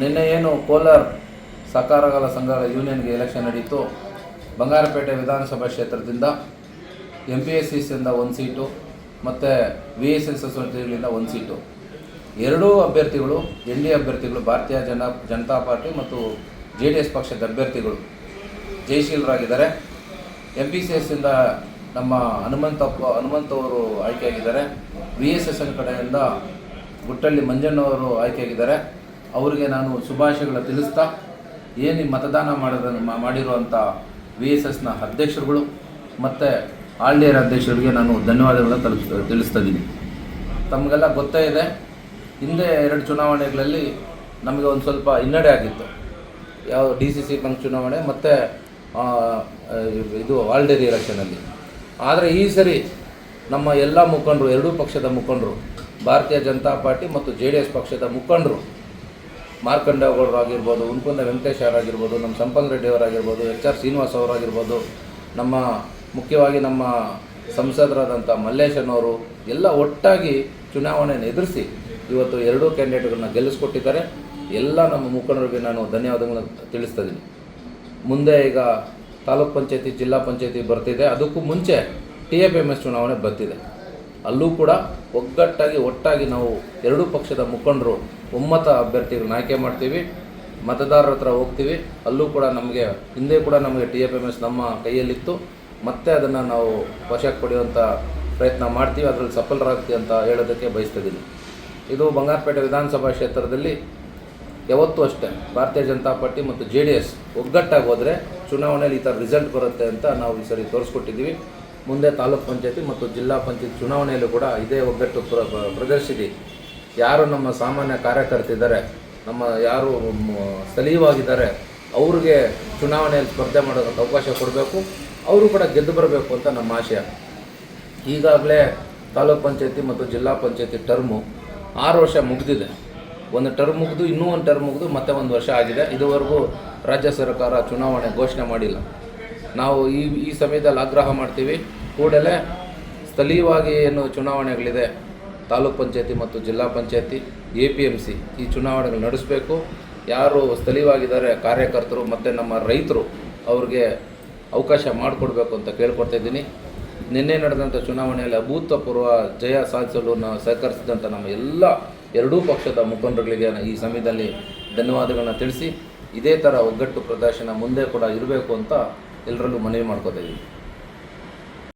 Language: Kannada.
ನಿನ್ನೆ ಏನು ಕೋಲಾರ ಸಹಕಾರಗಳ ಸಂಘಗಳ ಯೂನಿಯನ್ಗೆ ಎಲೆಕ್ಷನ್ ನಡೀತು. ಬಂಗಾರಪೇಟೆ ವಿಧಾನಸಭಾ ಕ್ಷೇತ್ರದಿಂದ ಎಂ ಪಿ ಎಸ್ ಸಿಯಿಂದ ಒಂದು ಸೀಟು, ಮತ್ತು ವಿ ಎಸ್ ಎಸ್ ಸೊಸೈಟಿಗಳಿಂದ ಒಂದು ಸೀಟು. ಎರಡೂ ಅಭ್ಯರ್ಥಿಗಳು, ಎನ್ ಡಿ ಅಭ್ಯರ್ಥಿಗಳು, ಭಾರತೀಯ ಜನ, ಜನತಾ ಪಾರ್ಟಿ ಮತ್ತು ಜೆ ಡಿ ಎಸ್ ಪಕ್ಷದ ಅಭ್ಯರ್ಥಿಗಳು ಜಯಶೀಲರಾಗಿದ್ದಾರೆ. ಎಂ ಪಿ ಸಿ ಎಸ್ಸಿಂದ ನಮ್ಮ ಹನುಮಂತಪ್ಪ, ಹನುಮಂತವರು ಆಯ್ಕೆಯಾಗಿದ್ದಾರೆ. ವಿ ಎಸ್ ಎಸ್ ಎನ್ ಕಡೆಯಿಂದ ಗುಟ್ಟಳ್ಳಿ ಮಂಜಣ್ಣವರು ಆಯ್ಕೆಯಾಗಿದ್ದಾರೆ. ಅವರಿಗೆ ನಾನು ಶುಭಾಶಯಗಳ ತಿಳಿಸ್ತಾ, ಏನು ಮತದಾನ ಮಾಡಿದ ಮಾಡಿರುವಂಥ ವಿ ಎಸ್ ಎಸ್ನ ಅಧ್ಯಕ್ಷರುಗಳು ಮತ್ತು ಆಳ್ಡಿಯರ್ ಅಧ್ಯಕ್ಷರಿಗೆ ನಾನು ಧನ್ಯವಾದಗಳನ್ನು ತಲುಪ ತಿಳಿಸ್ತಾ ಇದ್ದೀನಿ. ತಮಗೆಲ್ಲ ಗೊತ್ತೇ ಇದೆ, ಹಿಂದೆ ಎರಡು ಚುನಾವಣೆಗಳಲ್ಲಿ ನಮಗೆ ಒಂದು ಸ್ವಲ್ಪ ಹಿನ್ನಡೆ ಆಗಿತ್ತು. ಯಾವ ಡಿ ಸಿ ಸಿ ಬಂಕ್ ಚುನಾವಣೆ ಮತ್ತು ಇದು ಆಲ್ಡೇರಿ ಎಲೆಕ್ಷನಲ್ಲಿ ಆದರೆ ಈ ಸರಿ ನಮ್ಮ ಎಲ್ಲ ಮುಖಂಡರು, ಎರಡೂ ಪಕ್ಷದ ಮುಖಂಡರು ಭಾರತೀಯ ಜನತಾ ಪಾರ್ಟಿ ಮತ್ತು ಜೆ ಡಿ ಎಸ್ ಪಕ್ಷದ ಮುಖಂಡರು ಆಗಿರ್ಬೋದು ಉನ್ಕುಂದ ವೆಂಕಟೇಶ್ ಅವರಾಗಿರ್ಬೋದು ನಮ್ಮ ಸಂಪನ್ ರೆಡ್ಡಿ ಅವರಾಗಿರ್ಬೋದು ಎಚ್ ಆರ್ ಶ್ರೀನಿವಾಸ್ ಅವರಾಗಿರ್ಬೋದು ನಮ್ಮ ಮುಖ್ಯವಾಗಿ ನಮ್ಮ ಸಂಸದರಾದಂಥ ಮಲ್ಲೇಶನವರು ಎಲ್ಲ ಒಟ್ಟಾಗಿ ಚುನಾವಣೆಯನ್ನು ಎದುರಿಸಿ ಇವತ್ತು ಎರಡೂ ಕ್ಯಾಂಡಿಡೇಟ್ಗಳನ್ನ ಗೆಲ್ಲಿಸ್ಕೊಟ್ಟಿದ್ದಾರೆ. ಎಲ್ಲ ನಮ್ಮ ಮುಖಂಡರಿಗೆ ನಾನು ಧನ್ಯವಾದಗಳನ್ನು ತಿಳಿಸ್ತಾ ಮುಂದೆ ಈಗ ತಾಲೂಕ್ ಪಂಚಾಯತಿ, ಜಿಲ್ಲಾ ಪಂಚಾಯತಿ ಬರ್ತಿದೆ. ಅದಕ್ಕೂ ಮುಂಚೆ ಟಿ ಎಫ್ ಎಂ ಎಸ್ ಚುನಾವಣೆ ಬರ್ತಿದೆ. ಅಲ್ಲೂ ಕೂಡ ಒಗ್ಗಟ್ಟಾಗಿ, ಒಟ್ಟಾಗಿ ನಾವು ಎರಡೂ ಪಕ್ಷದ ಮುಖಂಡರು, ಒಮ್ಮತ ಅಭ್ಯರ್ಥಿಗಳನ್ನ ಆಯ್ಕೆ ಮಾಡ್ತೀವಿ, ಮತದಾರರ ಹತ್ರ ಹೋಗ್ತೀವಿ. ಅಲ್ಲೂ ಕೂಡ ನಮಗೆ, ಹಿಂದೆ ಕೂಡ ನಮಗೆ ಟಿ ಎಫ್ ಎಂ ಎಸ್ ನಮ್ಮ ಕೈಯಲ್ಲಿತ್ತು. ಮತ್ತೆ ಅದನ್ನು ನಾವು ವಶಕ್ಕೆ ಪಡೆಯುವಂಥ ಪ್ರಯತ್ನ ಮಾಡ್ತೀವಿ, ಅದರಲ್ಲಿ ಸಫಲರಾಗ್ತೀವಿ ಅಂತ ಹೇಳೋದಕ್ಕೆ ಬಯಸ್ತಿದ್ದೀನಿ ಇದು ಬಂಗಾರಪೇಟೆ ವಿಧಾನಸಭಾ ಕ್ಷೇತ್ರದಲ್ಲಿ ಯಾವತ್ತೂ ಅಷ್ಟೇ. ಭಾರತೀಯ ಜನತಾ ಪಾರ್ಟಿ ಮತ್ತು ಜೆ ಡಿ ಎಸ್ ಒಗ್ಗಟ್ಟಾಗಿ ಹೋದರೆ ಚುನಾವಣೆಯಲ್ಲಿ ಈ ಥರ ರಿಸಲ್ಟ್ ಬರುತ್ತೆ ಅಂತ ನಾವು ಈ ಸರಿ ತೋರಿಸ್ಕೊಟ್ಟಿದ್ದೀವಿ. ಮುಂದೆ ತಾಲೂಕ್ ಪಂಚಾಯತಿ ಮತ್ತು ಜಿಲ್ಲಾ ಪಂಚಾಯತ್ ಚುನಾವಣೆಯಲ್ಲೂ ಕೂಡ ಇದೇ ಒಗ್ಗಟ್ಟು ಪ್ರ- ಪ್ರ- ಪ್ರದರ್ಶಿಸಿ. ಯಾರು ನಮ್ಮ ಸಾಮಾನ್ಯ ಕಾರ್ಯಕರ್ತಿದ್ದಾರೆ, ನಮ್ಮ ಯಾರು ಸ್ಥಳೀಯವಾಗಿದ್ದಾರೆ, ಅವ್ರಿಗೆ ಚುನಾವಣೆಯಲ್ಲಿ ಸ್ಪರ್ಧೆ ಮಾಡೋದಕ್ಕೆ ಅವಕಾಶ ಕೊಡಬೇಕು, ಅವರು ಕೂಡ ಗೆದ್ದು ಬರಬೇಕು ಅಂತ ನಮ್ಮ ಆಶಯ. ಈಗಾಗಲೇ ತಾಲೂಕ್ ಪಂಚಾಯತಿ ಮತ್ತು ಜಿಲ್ಲಾ ಪಂಚಾಯತಿ ಟರ್ಮು ಆರು ವರ್ಷ ಮುಗಿದಿದೆ. ಒಂದು ಟರ್ಮ್ ಮುಗಿದು, ಇನ್ನೂ ಒಂದು ಟರ್ಮ್ ಮುಗಿದು ಮತ್ತೆ ಒಂದು ವರ್ಷ ಆಗಿದೆ. ಇದುವರೆಗೂ ರಾಜ್ಯ ಸರ್ಕಾರ ಚುನಾವಣೆ ಘೋಷಣೆ ಮಾಡಿಲ್ಲ. ನಾವು ಈ ಈ ಸಮಯದಲ್ಲಿ ಆಗ್ರಹ ಮಾಡ್ತೀವಿ. ಕೂಡಲೇ ಸ್ಥಳೀಯವಾಗಿ ಏನು ಚುನಾವಣೆಗಳಿದೆ, ತಾಲೂಕು ಪಂಚಾಯತಿ ಮತ್ತು ಜಿಲ್ಲಾ ಪಂಚಾಯತಿ, ಎ ಪಿ ಎಂ ಸಿ ಈ ಚುನಾವಣೆಗಳು ನಡೆಸಬೇಕು. ಯಾರು ಸ್ಥಳೀಯವಾಗಿದ್ದಾರೆ, ಕಾರ್ಯಕರ್ತರು ಮತ್ತು ನಮ್ಮ ರೈತರು ಅವ್ರಿಗೆ ಅವಕಾಶ ಮಾಡಿಕೊಡ್ಬೇಕು ಅಂತ ಕೇಳ್ಕೊಡ್ತಾ ಇದ್ದೀನಿ. ನಿನ್ನೆ ನಡೆದಂಥ ಚುನಾವಣೆಯಲ್ಲಿ ಅಭೂತಪೂರ್ವ ಜಯ ಸಾಧಿಸಲು ನಾವು ಸಹಕರಿಸಿದಂಥ ನಮ್ಮ ಎಲ್ಲ ಎರಡೂ ಪಕ್ಷದ ಮುಖಂಡರುಗಳಿಗೆ ಈ ಸಮಯದಲ್ಲಿ ಧನ್ಯವಾದಗಳನ್ನ ತಿಳಿಸಿ, ಇದೇ ಥರ ಒಗ್ಗಟ್ಟು ಪ್ರದರ್ಶನ ಮುಂದೆ ಕೂಡ ಇರಬೇಕು ಅಂತ ಎಲ್ಲರಲ್ಲೂ ಮನವಿ ಮಾಡ್ಕೋತಾ ಇದ್ದೀನಿ